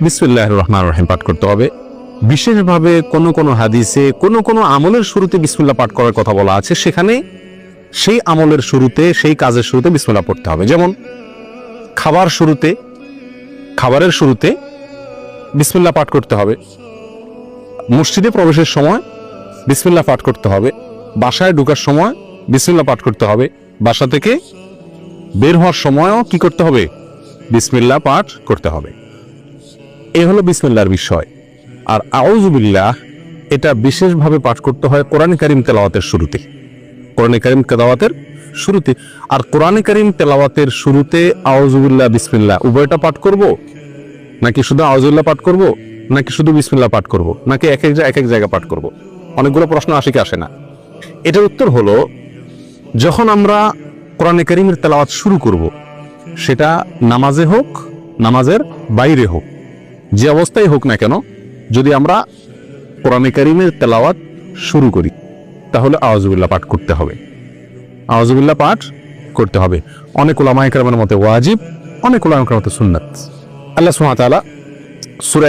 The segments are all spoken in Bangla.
বিসমিল্লাহ রহমান রহিম পাঠ করতে হবে। বিশেষভাবে কোনো কোনো হাদিসে, কোনো কোনো আমলের শুরুতে বিসমিল্লাহ পাঠ করার কথা বলা আছে। সেখানে সেই আমলের শুরুতে, সেই কাজের শুরুতে বিসমিল্লাহ পড়তে হবে। যেমন খাবার শুরুতে, খাবারের শুরুতে বিসমিল্লাহ পাঠ করতে হবে। মসজিদে প্রবেশের সময় বিসমিল্লাহ পাঠ করতে হবে। বাসায় ঢুকার সময় বিসমিল্লাহ পাঠ করতে হবে। বাসা থেকে বের হওয়ার সময়ও কি করতে হবে? বিসমিল্লাহ পাঠ করতে হবে। এ হলো বিসমিল্লার বিষয়। আর আউজুবিল্লাহ এটা বিশেষভাবে পাঠ করতে হয় কোরআন কারিম তেলাওয়াতের শুরুতে। কোরআন কারিম তেলাওয়াতের শুরুতে। আর কোরআন কারিম তেলাওয়াতের শুরুতে আউজুবিল্লাহ বিসমিল্লাহ, উভয়টা পাঠ করব? নাকি শুধু আউজুল্লাহ পাঠ করব? নাকি শুধু বিসমিল্লাহ পাঠ করব? নাকি এক এক এক এক জায়গা পাঠ করব? অনেকগুলো প্রশ্ন আসে কি আসে না। এটার উত্তর হলো, যখন আমরা কোরআনে কারিমের তেলাওয়াত শুরু করব, সেটা নামাজে হোক, নামাজের বাইরে হোক যে অবস্থায় হোক না কেন, যদি আমরা কোরআনে কারিমের তেলাওয়াত শুরু করি, তাহলে আওয়াজুবিল্লাহ পাঠ করতে হবে। আওয়াজুবিল্লাহ পাঠ করতে হবে। অনেক ওলামায় কারামের মতে ওয়াজিব, অনেক ওলামায় মতে সুন্নাত। আল্লাহ ওয়া তাআলা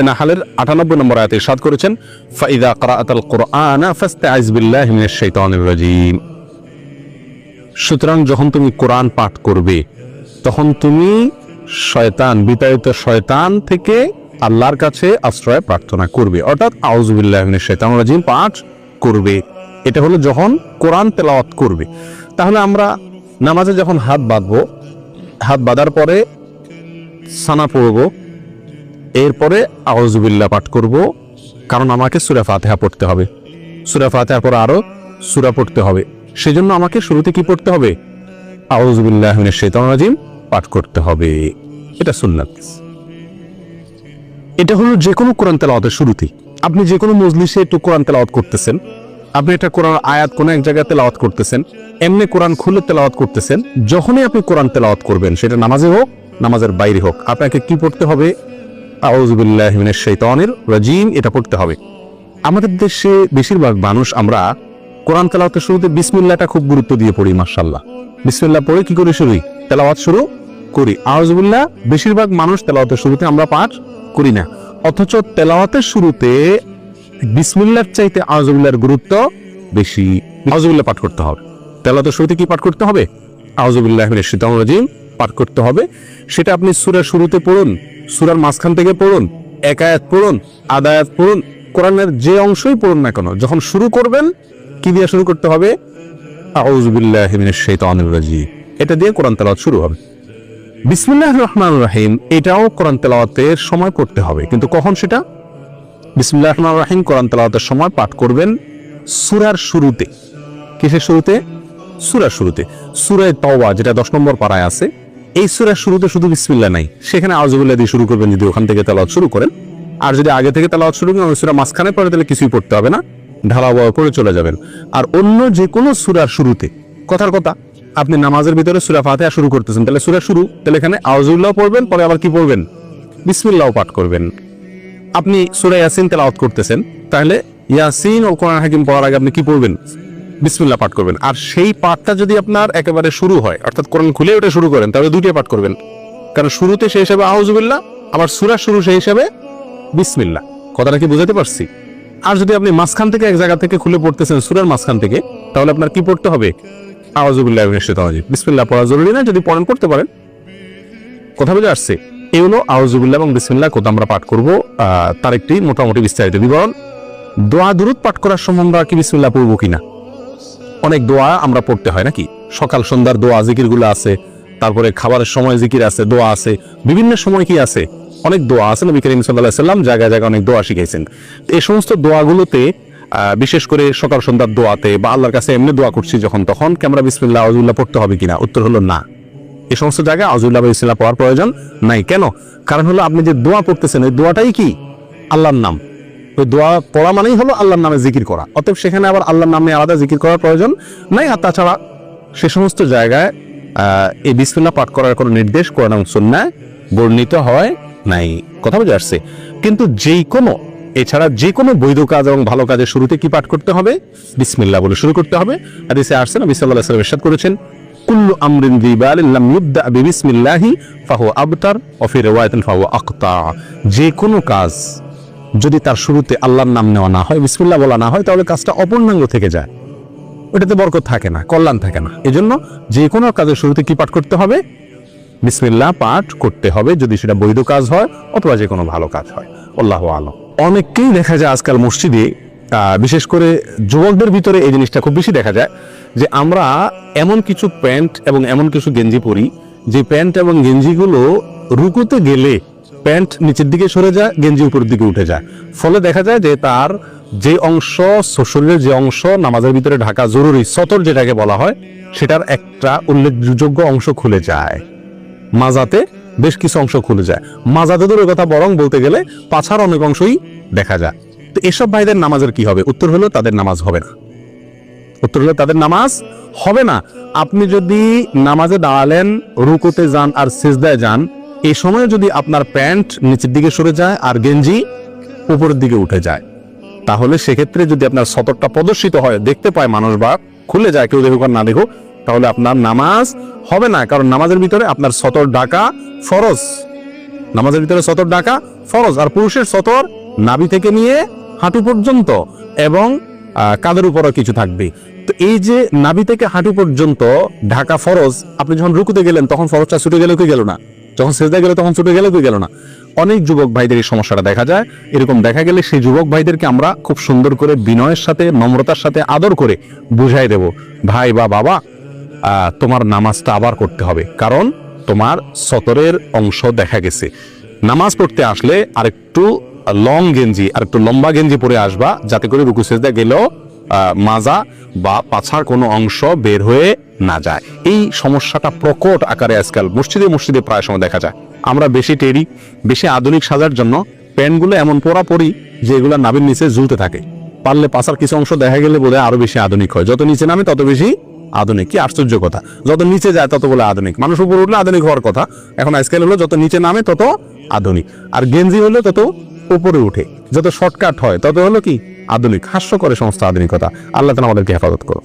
নাহালের 98 নম্বর আয়াতে ইরশাদ করেছেন, ফাইদা ক্রাআতাল কুরআনা ফাস্তাইজ বিল্লাহি মিনাশ শাইতানির সুতরাং যখন তুমি কোরআন পাঠ করবে, তখন তুমি শয়তান, বিতাড়িত শয়তান থেকে আল্লাহর কাছে আশ্রয় প্রার্থনা করবে। অর্থাৎ আউজুবিল্লাহ মিনাশ শাইতানির পাঠ করবে। এটা হলো যখন কোরআন তেলাওয়াত করবে। তাহলে আমরা নামাজে যখন হাত বাঁধবো, হাত বাঁধার পরে সানা পড়ব, এরপরে আউজুবিল্লাহ পাঠ করব, কারণ আমাকে সুরা ফাতেহা পড়তে হবে। সুরা ফাতেহার পর আরও সুরা পড়তে হবে। সেজন্য আমাকে শুরুতে কি পড়তে হবে? আউজুবিল্লাহ মিনাশ শাইতানির রাজিম পাঠ করতে হবে। এটা সুন্নাত। এটা হলো যে কোনো কোরআন তেলাওয়াতের শুরুতেই। আপনি যে কোনো মজলিসে একটু কোরআন তেলাওয়াত করতেছেন, আপনি একটা কোরআন আয়াত কোনো এক জায়গায় তেলাওয়াত করতেছেন, এমনি কোরআন খুলে তেলাওয়াত করতেছেন, যখনই আপনি কোরআন তেলাওয়াত করবেন, সেটা নামাজে হোক, নামাজের বাইরে হোক, আপনাকে কি পড়তে হবে? আউজুবিল্লাহ মিনাশ রাজিম, এটা পড়তে হবে। আমাদের দেশে বেশিরভাগ মানুষ আমরা কোরআন তেলাওয়াতের শুরুতে বিসমিল্লাহটা খুব গুরুত্ব দিয়ে পড়ি, মাশাআল্লাহ। বিসমিল্লা পড়ে কি করে শুরুই তেলাওয়াত শুরু করি। আউজুবিল্লাহ বেশিরভাগ মানুষ তেলাওয়াতের শুরুতে আমরা পাঠ করি না। অথচ তেলাওয়াতের শুরুতে বিসমিল্লাহর চাইতে আউজুবিল্লাহর গুরুত্ব বেশি। আউজুবিল্লাহ পাঠ করতে হবে। তেলাওয়াতের শুরুতে কি পাঠ করতে হবে? মিনাশ শাইতানির রাজিম, পাঠ করতে হবে। সেটা আপনি সূরার শুরুতে পড়ুন, সূরার মাঝখান থেকে পড়ুন, এক আয়াত পড়ুন, আধা আয়াত পড়ুন, কোরআনের যে অংশই পড়ুন না কেন, যখন শুরু করবেন, কি দিয়ে শুরু করতে হবে? আউজুবিল্লাহ রাজিম। এটা দিয়ে কোরআন তেলাওয়াত শুরু হবে। বিসমিল্লাহ রহমান রাহিম, এটাও কোরআন তেলাওয়াতের সময় পড়তে হবে। কিন্তু কখন সেটা? বিসমিল্লাহ রহমান রাহিম, কোরআন তেলাওয়াতের সময় পাঠ করবেন সূরার শুরুতে। কিসের শুরুতে? সূরার শুরুতে। সূরায়ে তাওবা, যেটা 10 নম্বর পাড়ায় আছে, এই সুরার শুরুতে শুধু বিসমিল্লাহ নাই। সেখানে আউযুবিল্লাহ দিয়ে শুরু করবেন, যদি ওখান থেকে তেলাওয়াত শুরু করেন। আর যদি আগে থেকে তেলাওয়াত শুরু করেন সূরা মাঝখানে পড়ে তাহলে কিছুই পড়তে হবে না। ঢালাওয়া করে চলে যাবেন। আর অন্য যে কোনো সূরার শুরুতে, কথার কথা আপনি নামাজের ভিতরে সূরা ফাতিহা শুরু করতেছেন। তাহলে সূরা শুরু, তাহলে এখানে আউযুবিল্লাহ পড়বেন, পরে আবার কি পড়বেন? বিসমিল্লাহ পাঠ করবেন। আপনি সূরা ইয়াসিন তেলাওয়াত করতেছেন, তাহলে ইয়াসিন ও কোরআন হাকিম পড়ার আগে আপনি কি পড়বেন? বিসমিল্লাহ পাঠ করবেন। আর সেই পাঠটা যদি আপনার একেবারে শুরু হয়, অর্থাৎ কোরআন খুলে ওটা শুরু করেন, তাহলে দুইটাই পাঠ করবেন। কারণ শুরুতে সেই হিসাবে আউজুবিল্লাহ আবার সূরা শুরু সেই হিসাবে বিসমিল্লাহ। কথাটা কি বুঝাতে পারছি? আর যদি আপনি মাঝখান থেকে এক জায়গা থেকে খুলে পড়তেছেন, সূরার মাঝখান থেকে, তাহলে আপনার কি পড়তে হবে? রাজিম। বিসমিল্লাহ, পড়া জরুরি না, যদি পড়েন, পড়তে পারেন। কথা বুঝে আসছে। এই হলো আউজুবিল্লাহ এবং বিসমিল্লাহ কোথা আমরা পাঠ করব। তার একটি মোটামুটি বিস্তারিত বিবরণ। দোয়া দুরুদ পাঠ করার সময় আমরা কি বিসমিল্লাহ পড়ব কিনা অনেক দোয়া আমরা পড়তে হয় নাকি? সকাল, সন্ধ্যার দোয়া জিকিরগুলো আছে। তারপরে খাবারের সময় জিকির আছে, দোয়া আছে। বিভিন্ন সময় কি আছে? অনেক দোয়া আছে। নবী করিম সাল্লাহ সাল্লাম জায়গায় জায়গায় অনেক দোয়া শিখাইছেন। এই সমস্ত দোয়াগুলোতে বিশেষ করে সকাল সন্ধ্যার দোয়াতে বা আল্লাহর কাছে এমনি দোয়া করছি যখন, তখন ক্যামেরা আমরা বিসমিল্লাহ আউজুল্লাহ পড়তে হবে কিনা? উত্তর হলো না। এ সমস্ত জায়গায় আজুল্লাহ বা পড়ার প্রয়োজন নাই। কেন? কারণ হলো আপনি যে দোয়া পড়তেছেন, ওই দোয়াটাই কি? আল্লাহর নাম। তো দোয়া পড়া মানেই হলো আল্লাহর নামে জিকির করা। অতএব সেখানে আবার আল্লাহর নামে আলাদা জিকির করার প্রয়োজন নাই। আর তাছাড়া সে সমস্ত জায়গায় এই বিসমিল্লাহ পাঠ করার কোনো নির্দেশ কোরআন এবং সুন্নায় বর্ণিত হয় নাই। কথা বুঝে আসছে? কিন্তু যেই কোনো এছাড়া যে কোনো বৈধ কাজ এবং ভালো কাজের শুরুতে কি পাঠ করতে হবে? বিসমিল্লা বলে শুরু করতে হবে। হাদিসে আসছে, নবী ইরশাদ করেছেন, কুল্লু আমরিন যি বালিন লাম আবতার ওয়া ফি রিওয়ায়াতিন আখতা। যে কোনো কাজ যদি তার শুরুতে আল্লাহর নাম নেওয়া না হয়, বিসমিল্লাহ বলা না হয়, তাহলে কাজটা অপূর্ণাঙ্গ থেকে যায়। ওটাতে বরকত থাকে না, কল্যাণ থাকে না। এজন্য যে কোনো কাজের শুরুতে কি পাঠ করতে হবে? বিসমিল্লাহ পাঠ করতে হবে যদি সেটা বৈধ কাজ হয় অথবা যে কোনো ভালো কাজ হয়। আল্লাহ আলম। অনেককেই দেখা যায় আজকাল মসজিদে বিশেষ করে যুবকদের ভিতরে এই জিনিসটা খুব বেশি দেখা যায় যে আমরা এমন কিছু প্যান্ট এবং এমন কিছু গেঞ্জি পরি, যে প্যান্ট এবং গেঞ্জিগুলো রুকুতে গেলে প্যান্ট নিচের দিকে সরে যায়, গেঞ্জি উপরের দিকে উঠে যায়। ফলে দেখা যায় যে তার যে অংশ শরীরের যে অংশ, নামাজের ভিতরে ঢাকা জরুরি সতর যেটাকে বলা হয়, সেটার একটা উল্লেখযোগ্য অংশ খুলে যায়। মাজাতে বেশ কিছু অংশ খুলে যায়। মাজাতে কথা বরং বলতে গেলে পাছার অনেক অংশই দেখা যায়। তো এসব ভাইদের নামাজের কি হবে? উত্তর হলো তাদের নামাজ হবে না। উত্তর হলো তাদের নামাজ হবে না। আপনি যদি নামাজে দাঁড়ালেন, রুকুতে যান আর সেজদায় যান এই সময় যদি আপনার প্যান্ট নিচের দিকে সরে যায় আর গেঞ্জি উপরের দিকে উঠে যায়, তাহলে সেক্ষেত্রে যদি আপনার সতরটা প্রদর্শিত হয়, দেখতে পায় মানুষ বা খুলে যায়, কেউ দেখুক আর না দেখুক তাহলে আপনার নামাজ হবে না, কারণ নামাজের ভিতরে আপনার সতর ডাকা ফরজ। নামাজের ভিতরে সতর ডাকা ফরজ, আর পুরুষের সতর নাভি থেকে নিয়ে হাঁটু পর্যন্ত এবং কাদের উপরও কিছু থাকবে। তো এই যে নাভি থেকে হাঁটু পর্যন্ত ঢাকা ফরজ, আপনি যখন রুকুতে গেলেন, তখন ফরজটা ছুটে গেলে কি গেল না? যখন সেজদা গেলে তখন ছুটে গেলে কি গেল না? অনেক যুবক ভাইদের এই সমস্যাটা দেখা যায়। এরকম দেখা গেলে সেই যুবক ভাইদেরকে আমরা খুব সুন্দর করে বিনয়ের সাথে, নম্রতার সাথে আদর করে বুঝাই দেব। ভাই বা বাবা তোমার নামাজটা আবার করতে হবে। কারণ তোমার সতরের অংশ দেখা গেছে। নামাজ পড়তে আসলে আরেকটু লং গেঞ্জি আর একটু লম্বা গেঞ্জি পরে আসবা, যাতে করে রুকু সেজদা গেলেও মাজা বা পাছার কোনো অংশ বের হয়ে না যায়। এই সমস্যাটা প্রকট আকারে আজকাল মসজিদে মসজিদে প্রায় সময় দেখা যায়। আমরা বেশি টেরি, বেশি আধুনিক সাজার জন্য প্যান্টগুলো এমন পরা পরি যে এগুলো নাবির নিচে ঝুলতে থাকে। পারলে পাশার কিছু অংশ দেখা গেলে বোধহয় আরও বেশি আধুনিক হয়। যত নিচে নামে তত বেশি আধুনিক, কি আশ্চর্য কথা। যত নিচে যায়, তত বলে আধুনিক। মানুষ উপর উঠলে আধুনিক হওয়ার কথা। এখন আজকাল হলো যত নিচে নামে, তত আধুনিক। আর গেঞ্জি হলে তত উপরে উঠে। যত শর্টকাট হয়, তত হলো কি? আধুনিক। হাস্য করে সমস্ত আধুনিকতা। আল্লাহ তালা আমাদেরকে হেফাজত করো